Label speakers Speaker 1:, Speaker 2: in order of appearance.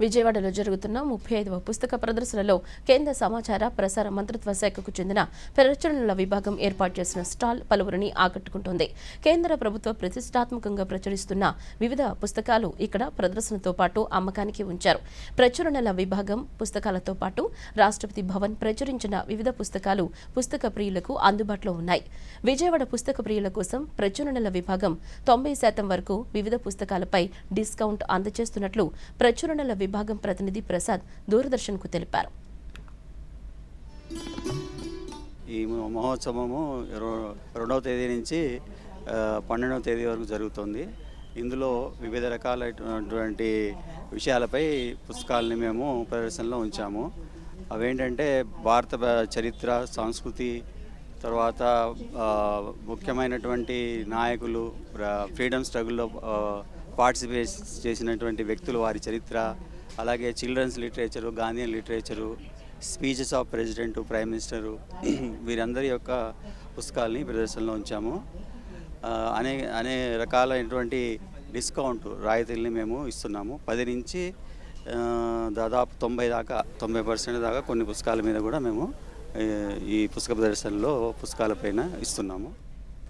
Speaker 1: విజయవాడలో జరుగుతున్న ముప్పై ఐదవ పుస్తక ప్రదర్శనలో కేంద్ర సమాచార ప్రసార మంత్రిత్వ శాఖకు చెందిన ప్రచురణల విభాగం ఏర్పాటు చేసిన స్టాల్ పలువురిని ఆకట్టుకుంటోంది. కేంద్ర ప్రభుత్వ ప్రతిష్టాత్మకంగా ప్రచురిస్తున్న వివిధ పుస్తకాలు ఇక్కడ ప్రదర్శనతో పాటు అమ్మకానికి ఉంచారు. ప్రచురణల విభాగం పుస్తకాలతో పాటు రాష్ట్రపతి భవన్ ప్రచురించిన వివిధ పుస్తకాలు పుస్తక ప్రియులకు అందుబాటులో ఉన్నాయి. విజయవాడ పుస్తక ప్రియుల కోసం ప్రచురణల విభాగం తొంభై శాతం వరకు వివిధ పుస్తకాలపై డిస్కౌంట్ అందజేస్తున్నట్లు ప్రచురణల విభాగం ప్రతినిధి ప్రసాద్ దూరదర్శన్కు తెలిపారు.
Speaker 2: ఈ మహోత్సవము రెండవ తేదీ నుంచి పన్నెండవ తేదీ వరకు జరుగుతుంది. ఇందులో వివిధ రకాలైనటువంటి విషయాలపై పుస్తకాలని మేము ప్రదర్శనలో ఉంచాము. అవేంటంటే భారత చరిత్ర సంస్కృతి తర్వాత ముఖ్యమైనటువంటి నాయకులు ఫ్రీడమ్ స్ట్రగుల్లో పార్టిసిపేట్ చేసినటువంటి వ్యక్తులు వారి చరిత్ర అలాగే children's literature Gandhian literature speeches of president prime minister వీరందరి యొక్క పుస్తకాలని ప్రదర్శనలో ఉంచాము. అనే అనే రకాలైనటువంటి డిస్కౌంట్ రాయితీల్ని మేము ఇస్తున్నాము. పది నుంచి దాదాపు తొంభై దాకా తొంభై పర్సెంట్ దాకా కొన్ని పుస్తకాల మీద కూడా మేము ఈ పుస్తక ప్రదర్శనలో పుస్తకాలపైన ఇస్తున్నాము.